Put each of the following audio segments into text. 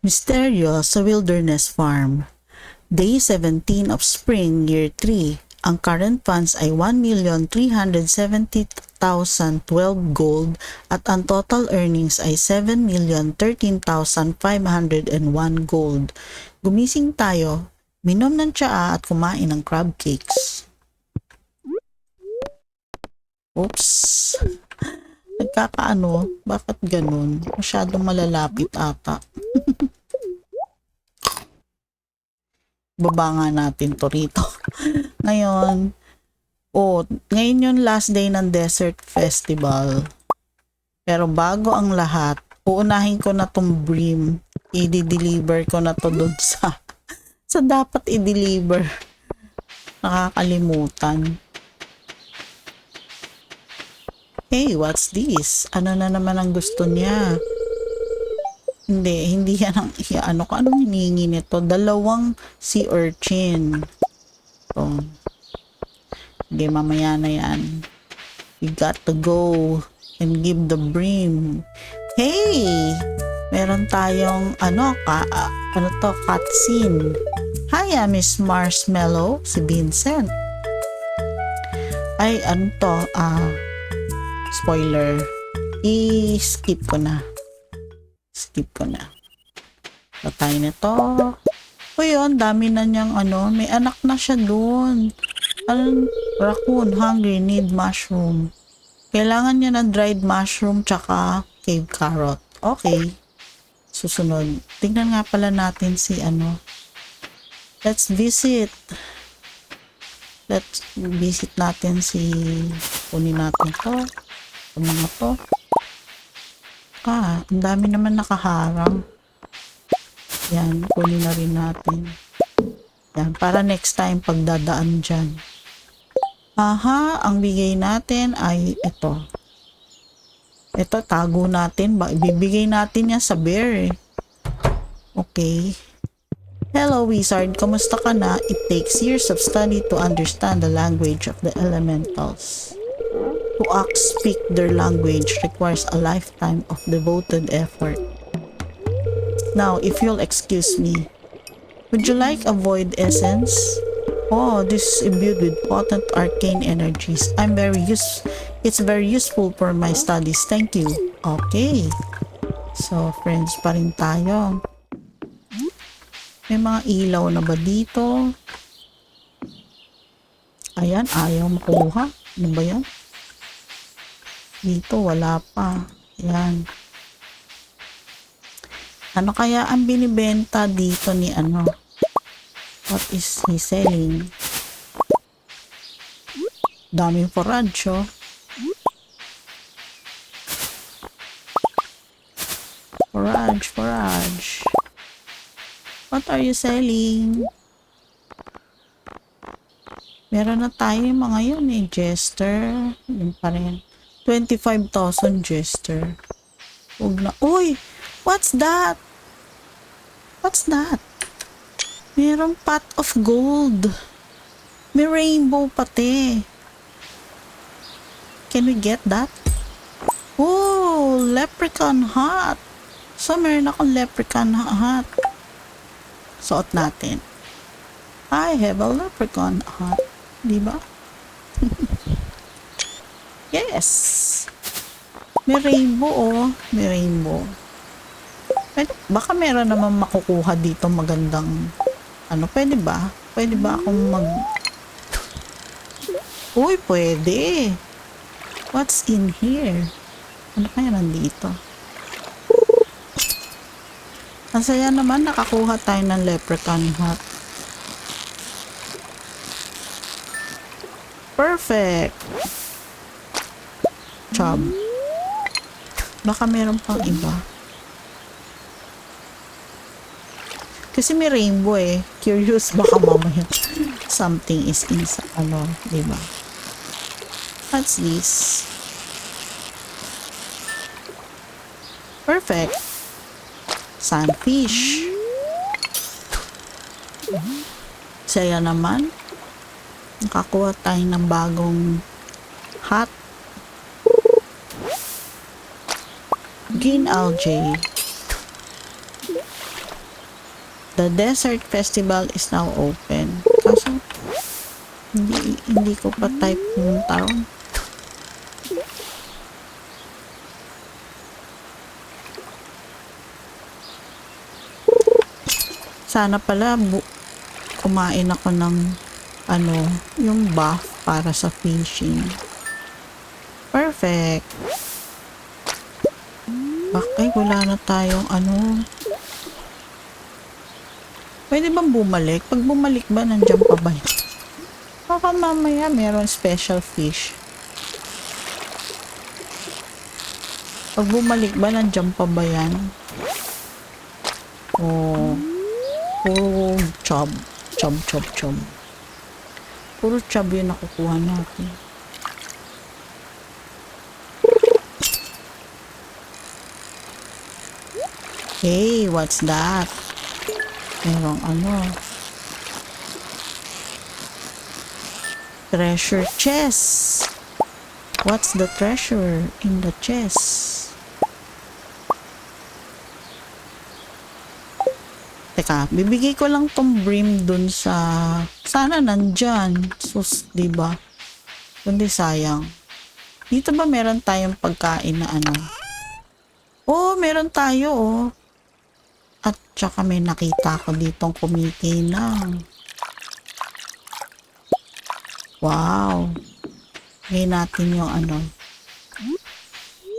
Misteryo sa Wilderness Farm. Day 17 of Spring, Year 3. Ang current funds ay 1,370,012 gold at ang total earnings ay 7,013,501 gold. Gumising tayo, minom ng tsaa at kumain ng crab cakes. Oops. Nagkakaano? Bakit ganun? Masyadong malalapit ata. Baba nga natin to rito. ngayon, oh, ngayon yung last day ng Desert Festival. Pero bago ang lahat, uunahin ko na tong brim. I-deliver ko na to dun sa sa dapat i-deliver. Nakakalimutan. Hey, what's this? Ano na naman ang gusto niya? Hindi, hindi yan ang ano ko. Anong hinihingi nito? Dalawang sea urchin. Ito. Hindi, mamaya na yan. We got to go and give the brim. Hey! Meron tayong, ano, ka, ah, ano to, cutscene. Hi, ah, Miss Marshmallow, si Vincent. Ay, ano to, ah, spoiler. I-skip ko na. Skip ko na. Patay na to. O yun, dami na niyang ano, may anak na siya doon. Ano, raccoon, hungry, need mushroom. Kailangan niya ng dried mushroom tsaka cave carrot. Okay. Susunod. Tingnan nga pala natin si ano. Let's visit. Let's visit natin si kunin natin to. Ang mga to. Ah, ang dami naman nakaharang. Yan, kunin na rin natin. Yan, para next time pagdadaan dyan. Aha, ang bigay natin ay ito. Ito, tago natin. Ibibigay natin yan sa bear eh. Okay. Hello, wizard. Kamusta ka na? It takes years of study to understand the language of the elementals. To act, speak their language requires a lifetime of devoted effort. Now, if you'll excuse me, would you like a void essence? Oh, this is imbued with potent arcane energies. I'm very use it's very useful for my studies. Thank you. Okay. So, friends pa rin tayo. May mga ilaw na ba dito? Ayan, ayaw makuha. Ano ba yan? Dito, wala pa. Ayan. Ano kaya ang binibenta dito ni ano? What is he selling? Daming forage, oh. Forage, forage. What are you selling? Meron na tayo mga yun eh. Jester. Yun pa rin. 25,000 Jester. Huwag na. Uy! What's that? What's that? Merong pot of gold. May rainbow pati. Can we get that? Oh, leprechaun hat. So, meron akong leprechaun hat. Suot natin. I have a leprechaun hat. Di ba? Yes. May rainbow, oh. May rainbow. Pwede, baka meron naman makukuha dito magandang ano, pwede ba? Pwede ba akong mag Uy, pwede. What's in here? Ano kaya nandito? Ang saya naman, nakakuha tayo ng leprechaun hat. Perfect! Chub. Baka meron pang iba. Kasi may rainbow eh. Curious baka mamaya something is inside, ano, di ba? What's this? Perfect. Sunfish. Saya naman. Nakakuha tayo ng bagong hat. Green algae. The desert festival is now open. Kaso, hindi, hindi ko pa type yung taon. Sana pala bu- kumain ako ng ano, yung buff para sa fishing. Perfect. Bakit wala na tayong ano? Pwede bang bumalik? Pag bumalik ba, nandiyan pa ba? yun? Baka mamaya meron special fish. Pag bumalik ba, nandiyan pa ba yan? Oh, puro chub. Chub, chub, chub. Puro chub yung nakukuha natin. Hey, what's that? Merong ano. Treasure chest. What's the treasure in the chest? Teka, bibigay ko lang tong brim dun sa... Sana nandyan. Sus, di ba? Kundi sayang. Dito ba meron tayong pagkain na ano? Oh, meron tayo oh. At saka may nakita ko ditong kumikinang. Wow. Ngayon natin yung ano.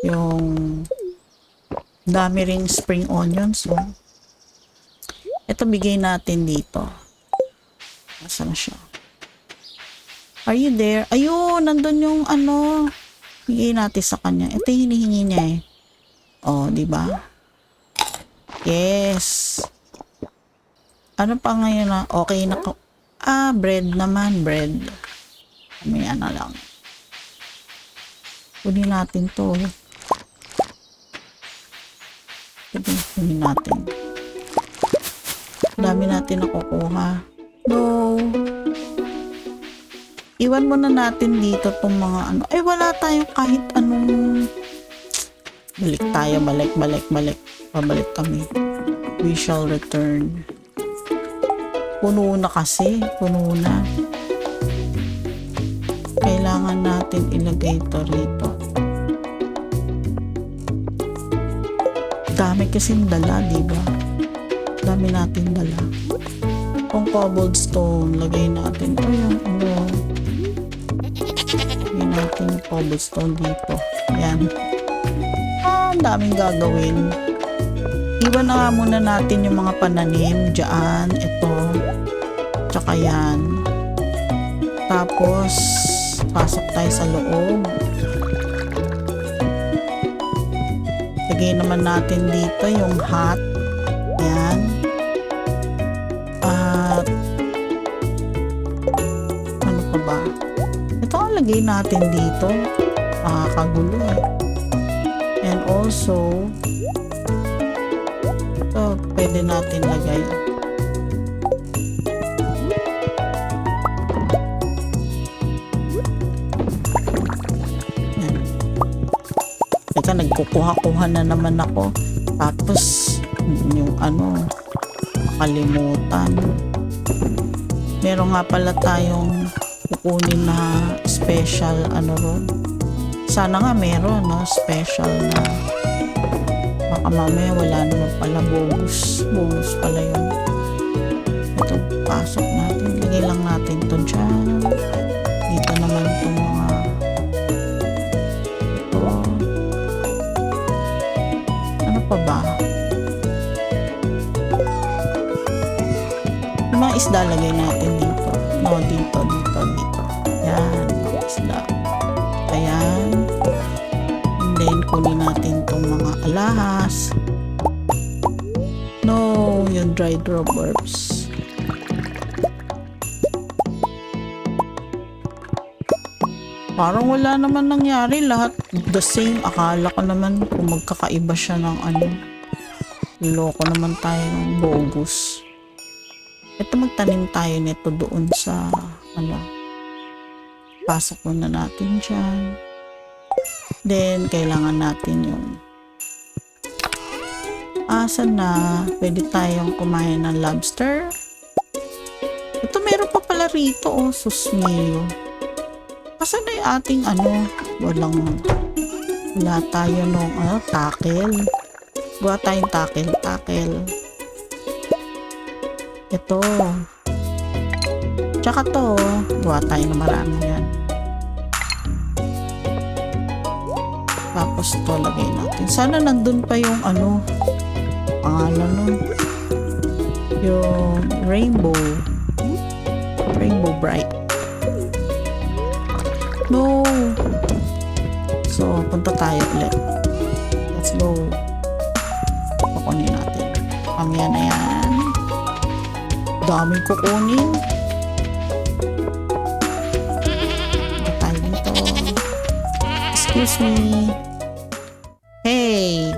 Yung dami ring spring onions. Oh. Ito bigay natin dito. Nasaan na siya? Are you there? Ayun, nandun yung ano. Bigay natin sa kanya. Ito yung hinihingi niya eh. Oh, di ba? Yes. Ano pa ngayon na? Okay na ko. Ah, bread naman, bread. May ano lang. Kunin natin to. Kunin, kunin natin. Dami natin nakukuha. No. Iwan muna natin dito tong mga ano. Eh, wala tayong kahit anong Balik tayo, balik, balik, balik. Pabalik kami. We shall return. Puno na kasi. Puno na. Kailangan natin ilagay ito rito. Dami kasing dala, di ba? Dami natin dala. Kung cobblestone, lagay natin. Ay, yung ano. Lagay natin cobblestone dito. Yan ang daming gagawin. Iwan na nga muna natin yung mga pananim dyan, ito, tsaka yan. Tapos, pasok tayo sa loob. Lagay naman natin dito yung hat. Yan. At, ano pa ba? Ito ang lagay natin dito. Nakakagulo eh. Also, ito, pwede natin lagay. Yan. Teka, nagkukuha-kuha na naman ako. Tapos, yung ano, makalimutan. Meron nga pala tayong kukunin na special ano ron sana nga meron, no? Special na. Baka mamaya wala naman pala bonus. Bonus pala yun. Ito, pasok natin. Lagay lang natin to dyan. Dito naman itong mga ito. Ano pa ba? Yung mga isda lagay natin dito. No, dito, dito, dito. Yan, mga isda. Kunin natin itong mga alahas. No, yung dried raw. Parang wala naman nangyari. Lahat the same. Akala ko naman kung magkakaiba siya ng ano. Loko naman tayo ng bogus. Ito magtanim tayo nito doon sa ano. Pasok muna natin dyan. Then, kailangan natin yung Asan na? Pwede tayong kumain ng lobster. Ito meron pa pala rito oh, susmiyo. Asan na yung ating ano? Walang, wala tayo nung ano, tackle. Gawa tayong tackle, tackle. Ito. Tsaka to, gawa tayo ng marami Tapos to, lagay natin. Sana nandun pa yung ano, pangalan nun. Yung rainbow. Rainbow bright. No! So, punta tayo ulit. Let's go. Kukunin natin. Mamaya na yan. Daming kukunin. Excuse me. Hey!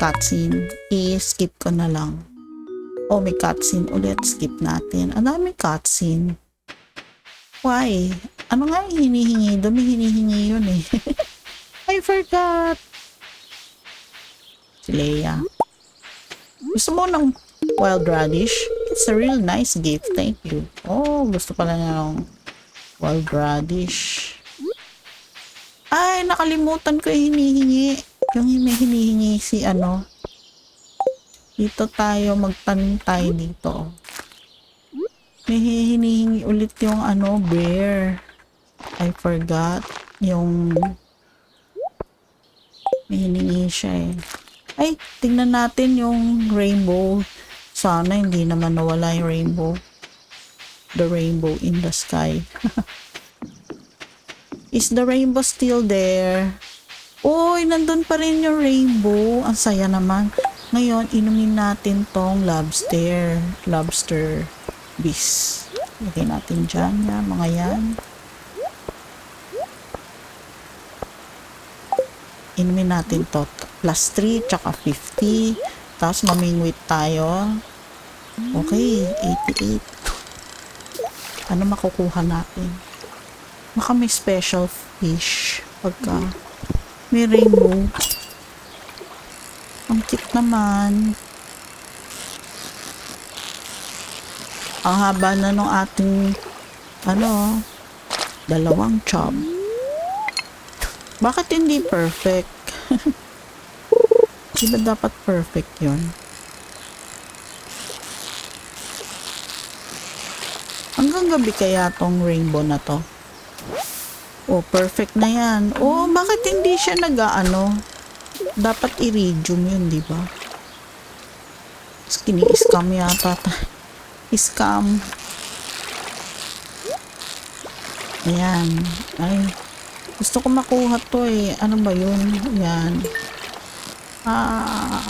Cutscene. I-skip ko na lang. Oh, may cutscene ulit. Skip natin. Ang daming cutscene. Why? Ano nga yung hinihingi? Dumi hinihingi yun eh. I forgot. Si Leia. Gusto mo ng wild radish? It's a real nice gift. Thank you. Oh, gusto pala niya ng wild radish. Ay, nakalimutan ko yung hinihingi. Yung hinihingi si ano. Dito tayo, magtanim tayo dito. May hinihingi ulit yung ano, bear. I forgot. Yung may hiningi siya eh. Ay, tingnan natin yung rainbow. Sana hindi naman nawala yung rainbow. The rainbow in the sky. Is the rainbow still there? Uy, nandun pa rin yung rainbow. Ang saya naman. Ngayon, inumin natin tong lobster. Lobster bis. Lagay natin dyan. Yan, mga yan. Inumin natin to. Plus 3, tsaka 50. Tapos mamingwit tayo. Okay, 88. Ano makukuha natin? Baka may special fish. Pagka may rainbow. Ang cute naman. Ang haba na nung ating ano, dalawang chop. Bakit hindi perfect? Di ba dapat perfect yon? Hanggang gabi kaya tong rainbow na to? Oh, perfect na yan. Oh, bakit hindi siya nag-ano? Dapat iridium yun, di ba? Kini-scam yata. ta- Scam. Ayan. Ay, gusto ko makuha to eh. Ano ba yun? Ayan. Ah.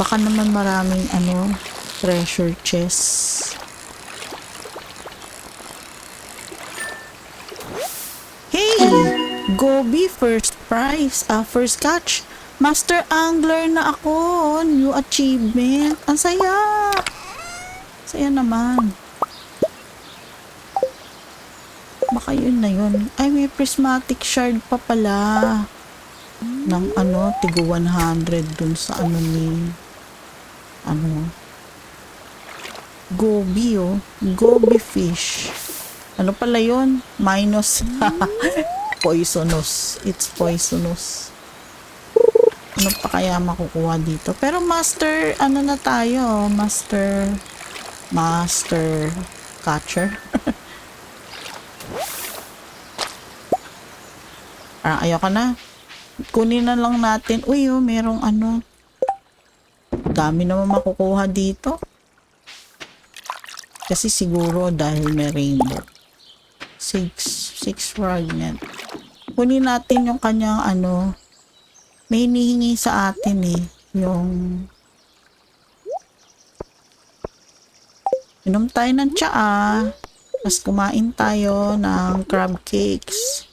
Baka naman maraming ano, treasure chest. Gobi first prize. Ah, first catch. Master Angler na ako. New achievement. Ang saya. Saya naman. Baka yun na yun. Ay, may prismatic shard pa pala. Ng ano, tigo 100 dun sa ano ni ano gobi oh. Gobi fish. Ano pala yun? Minus. poisonous. It's poisonous. Ano pa kaya makukuha dito? Pero master, ano na tayo? Master, master catcher. ah, ayoko na. Kunin na lang natin. Uy, oh, merong ano. Dami naman makukuha dito. Kasi siguro dahil may rainbow. Six, six fragment. Kunin natin yung kanyang ano, may hinihingi sa atin eh. Yung Inom tayo ng tsaa. Tapos kumain tayo ng crab cakes.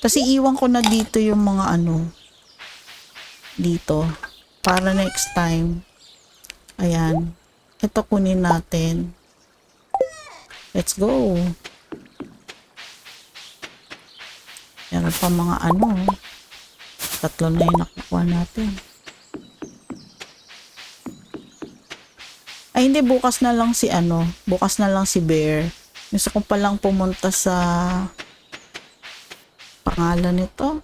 Tapos iiwan ko na dito yung mga ano. Dito. Para next time. Ayan. Ito kunin natin. Let's go. Meron pa mga ano. Eh. Tatlo na yung nakukuha natin. Ay hindi, bukas na lang si ano. Bukas na lang si Bear. Gusto ko palang pumunta sa pangalan nito.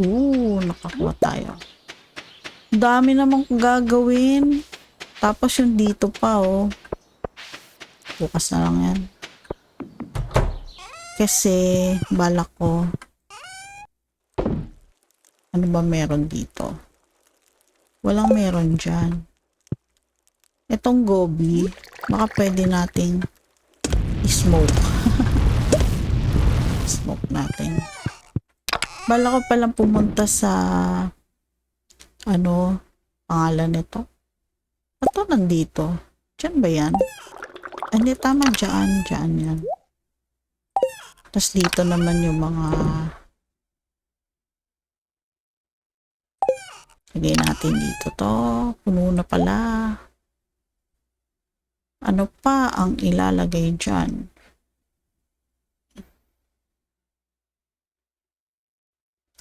Oo, nakakuha tayo. Dami namang gagawin. Tapos yung dito pa, oh. Bukas na lang yan. Kasi, balak ko. Ano ba meron dito? Walang meron dyan. Itong gobi, baka pwede nating i-smoke. smoke natin. Bala ko palang pumunta sa ano, pangalan nito. Ito nandito. Diyan ba yan? Hindi, tama dyan. Dyan yan. Tapos dito naman yung mga Lagay natin dito to. Puno na pala. Ano pa ang ilalagay dyan?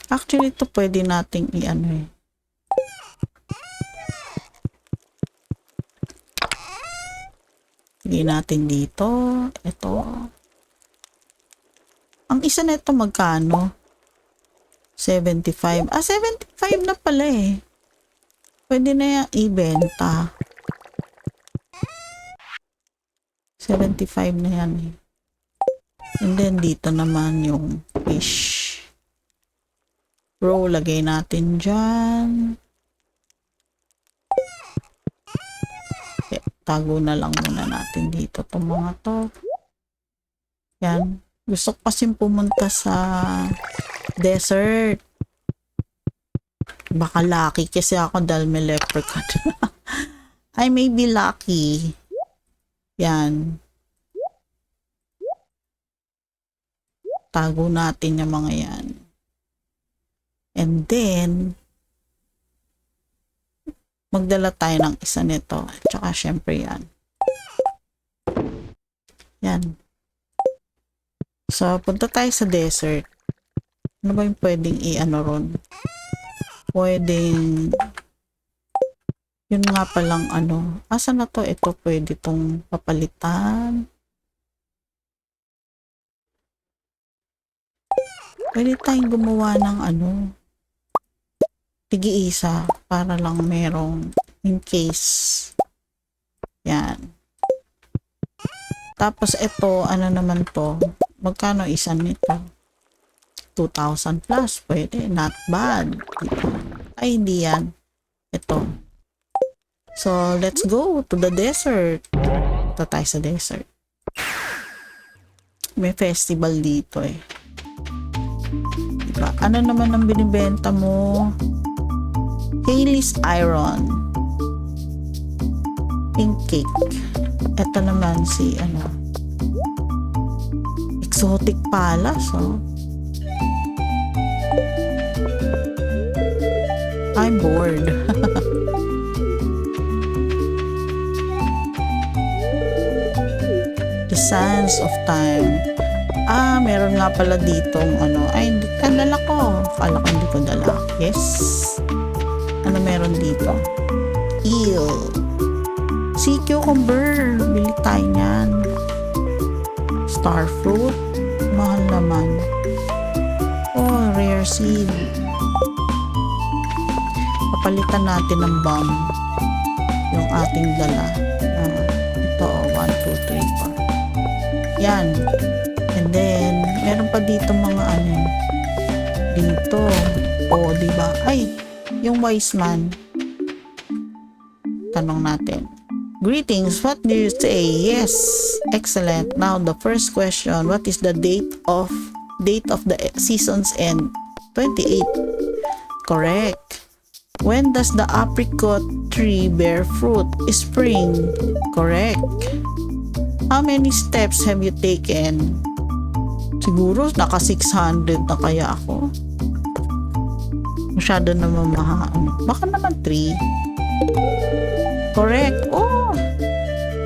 Actually, ito pwede nating i-ano eh. Lagay natin dito. Ito. Ang isa na ito magkano? 75. Ah, 75 na pala eh. Pwede na yan ibenta. 75 na yan eh. And then dito naman yung fish. Row, lagay natin dyan. Okay, tago na lang muna natin dito itong mga to. Yan. Gusto ko kasing pumunta sa desert. Baka lucky kasi ako dahil may leprechaun. I may be lucky. Yan. Tago natin yung mga yan. And then, magdala tayo ng isa nito. Tsaka syempre yan. Yan. So, punta tayo sa desert. Ano ba yung pwedeng i-ano ron? Pwedeng yun nga palang ano. Asa na to? Ito pwede tong papalitan. Pwede tayong gumawa ng ano. Tigi-isa para lang merong in case. Yan. Tapos ito, ano naman to? Magkano isa nito? 2,000 plus. Pwede. Not bad. Ay, hindi yan. Ito. So, let's go to the desert. Ito tayo sa desert. May festival dito eh. Diba? Ano naman ang binibenta mo? Hailey's Iron. Pink cake. Ito naman si ano. Exotic Palace, oh. I'm bored. The Sands of Time. Ah, meron nga pala ditong ano. Ay, hindi ka dala ko. Kala hindi ko dala. Yes. Ano meron dito? Eel. Sea cucumber. Bili tayo niyan. Starfruit. Mahal naman. Oh, rare seed. Papalitan natin ng bomb. Yung ating dala. Ah, ito, 1, 2, 3, 4. Yan. And then, meron pa dito mga ano. Dito. O, di ba? Ay, yung wise man. Tanong natin. Greetings, what do you say? Yes, excellent. Now, the first question, what is the date of date of the season's end? 28. Correct. When does the apricot tree bear fruit? Spring. Correct. How many steps have you taken? Siguro naka 600 na kaya ako. Masyado naman maha. ano. Baka naman 3. Correct. Oh.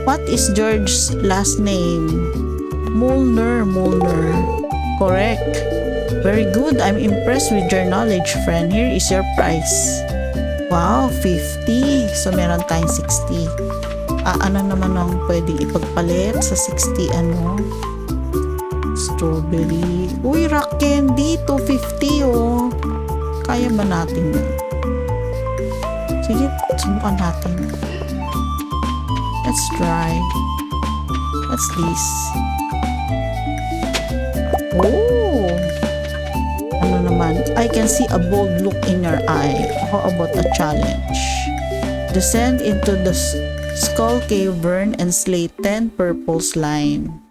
What is George's last name? Mulner. Mulner. Correct. Very good. I'm impressed with your knowledge, friend. Here is your prize. Wow, 50. So, meron tayong 60. Ah, ano naman ang pwedeng ipagpalit sa 60 ano? Strawberry. Uy, rock candy. 250 oh. Kaya ba natin yun? Sige, subukan natin. Let's try. What's this? Oh! Ano naman? I can see a bold look in your eye. How about a challenge? Descend into the skull cavern and slay 10 purple slime.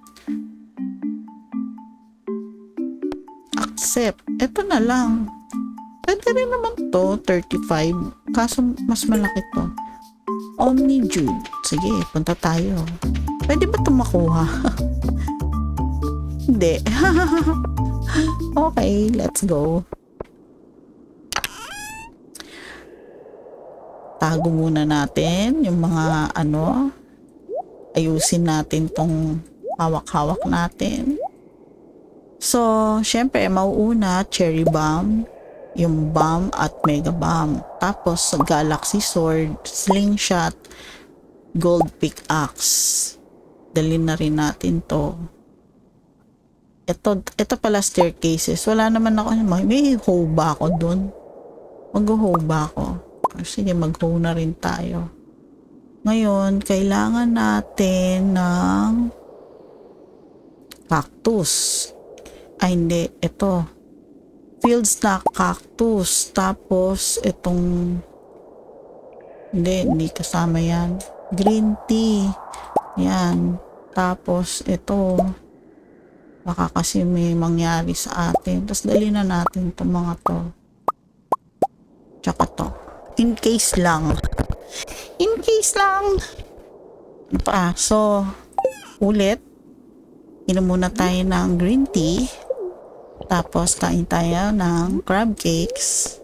Accept. Ito na lang. Pwede rin naman to, 35. Kaso mas malaki to. Omni Jude. Sige, punta tayo. Pwede ba ito makuha? Hindi. okay, let's go. Tago muna natin yung mga ano. Ayusin natin tong hawak-hawak natin. So, syempre, mauuna, cherry bomb, yung bomb at mega bomb. Tapos, galaxy sword, slingshot, gold pickaxe. Dalhin na rin natin to. Ito, ito pala staircases. Wala naman ako. May, may hoe ba ako dun? Mag-hoe ba ako? Sige, mag-hoe na rin tayo. Ngayon, kailangan natin ng cactus. Ay, hindi. Ito. Field stock cactus. Tapos, itong hindi, hindi kasama yan. Green tea. Yan. Tapos, ito. Baka kasi may mangyari sa atin. Tapos, dali na natin itong mga to. Tsaka to. In case lang. In case lang. Ano pa? So, ulit. Inom muna tayo ng green tea. Tapos, kain tayo ng crab cakes.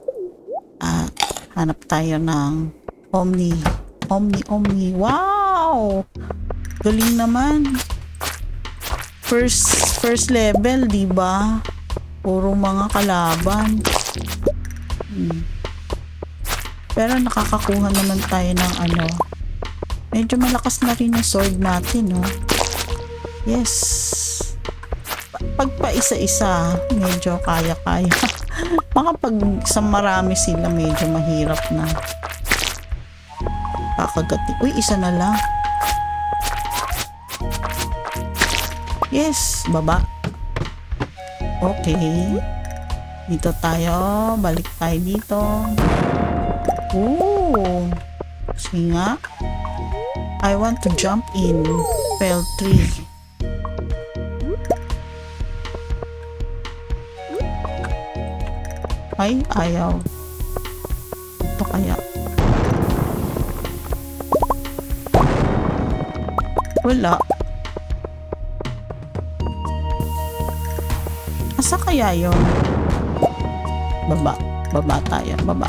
At hanap tayo ng Omni. Omni, Omni. Wow! Galing naman. First, first level, di ba? Puro mga kalaban. Hmm. Pero nakakakuha naman tayo ng ano. Medyo malakas na rin yung sword natin, no? Yes. Pa- Pag pa isa-isa, medyo kaya-kaya. Mga pag sa marami sila, medyo mahirap na. Kakagati. Uy, isa na lang. Yes, baba. Okay. Dito tayo. Balik tayo dito. Ooh. Sige. I want to jump in. Fell tree. Ay, ayaw. Ito kaya. Wala. Asa kaya yon? Baba. Baba tayo. Baba.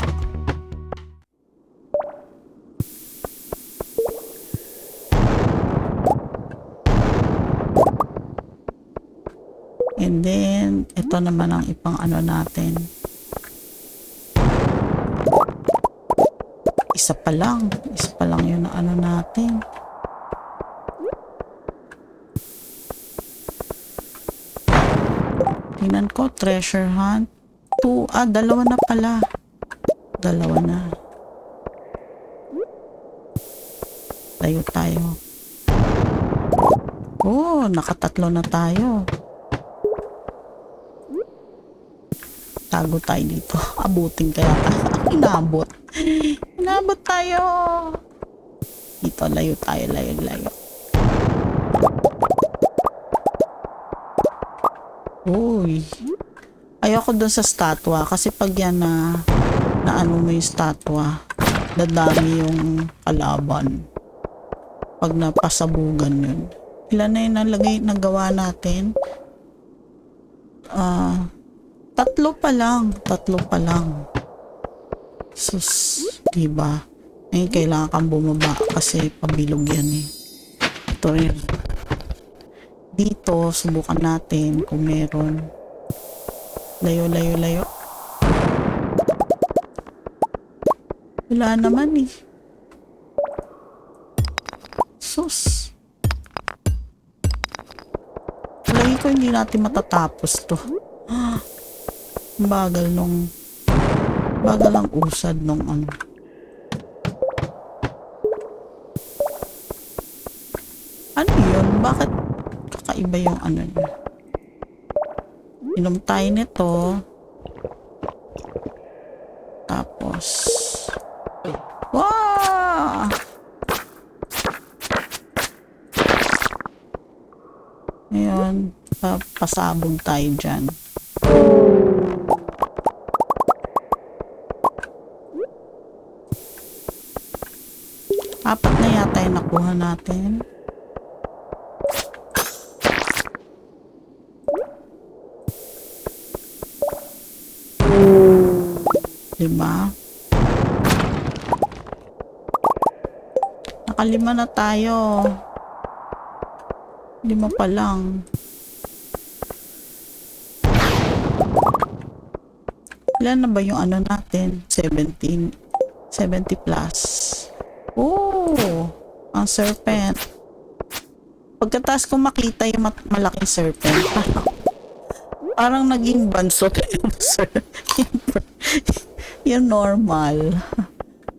And then, ito naman ang ipang ano natin. Isa pa lang. Isa pa lang yun na ano natin. Tingnan ko, treasure hunt. Two, ah, dalawa na pala. Dalawa na. Tayo tayo. Oh, nakatatlo na tayo. Tago tayo dito. Abutin kaya tayo. Inabot. Inabot tayo. Dito, layo tayo, layo, layo. Uy. Ayoko dun sa statwa kasi pag yan na na ano mo yung statwa, dadami yung kalaban. Pag napasabugan yun. Ilan na yung nalagay, nagawa natin? Ah, tatlo pa lang. Tatlo pa lang. Sus, diba? Ngayon kailangan kang bumaba kasi pabilog yan eh. Ito rin. Dito, subukan natin kung meron. Layo, layo, layo. Wala naman eh. Sus. Lagi ko hindi natin matatapos to. Bagal nung bagal ang usad nung ano. Ano yun? Bakit kakaiba yung ano niya? Inom tayo nito. Tapos... Wow! Ngayon, pa- pasabog tayo dyan. Apat na yata yung nakuha natin. Diba? Nakalima na tayo. Lima pa lang. Ilan na ba yung ano natin? 17. 70 plus. Serpent. Pagkatapos ko makita yung malaking serpent, parang, parang naging bansot yung ser- yung normal.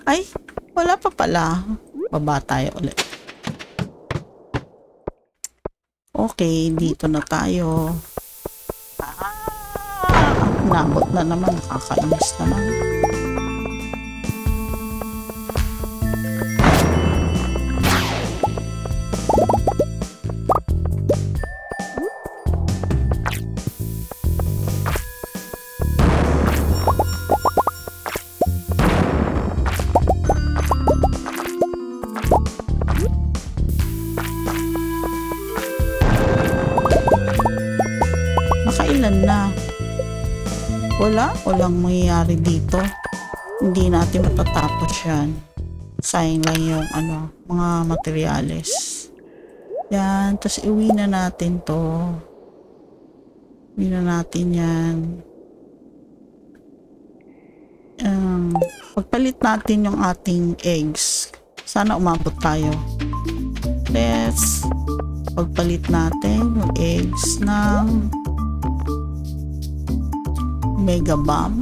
Ay, wala pa pala. Baba tayo ulit. Okay, dito na tayo. Ah, nabot na naman. Nakakainis naman. Walang mangyayari dito. Hindi natin matatapos yan. Sayang lang yung ano, mga materyales. Yan. Tapos iwi na natin to. Iwi na natin yan. Um, pagpalit natin yung ating eggs. Sana umabot tayo. Let's pagpalit natin yung eggs ng mega bomb?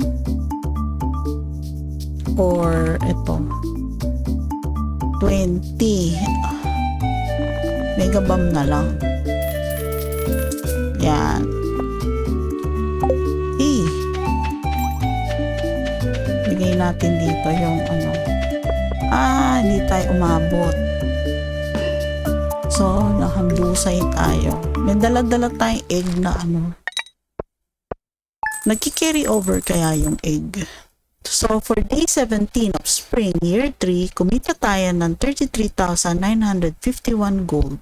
Or ito 20 mega bomb na lang. Yan. Eh. Bigay natin dito yung ano. Ah hindi tayo umabot. So nahandusay tayo. May dala-dala tayong egg na ano nagki-carry over kaya yung egg. So, for day 17 of spring, year 3, kumita tayo ng 33,951 gold.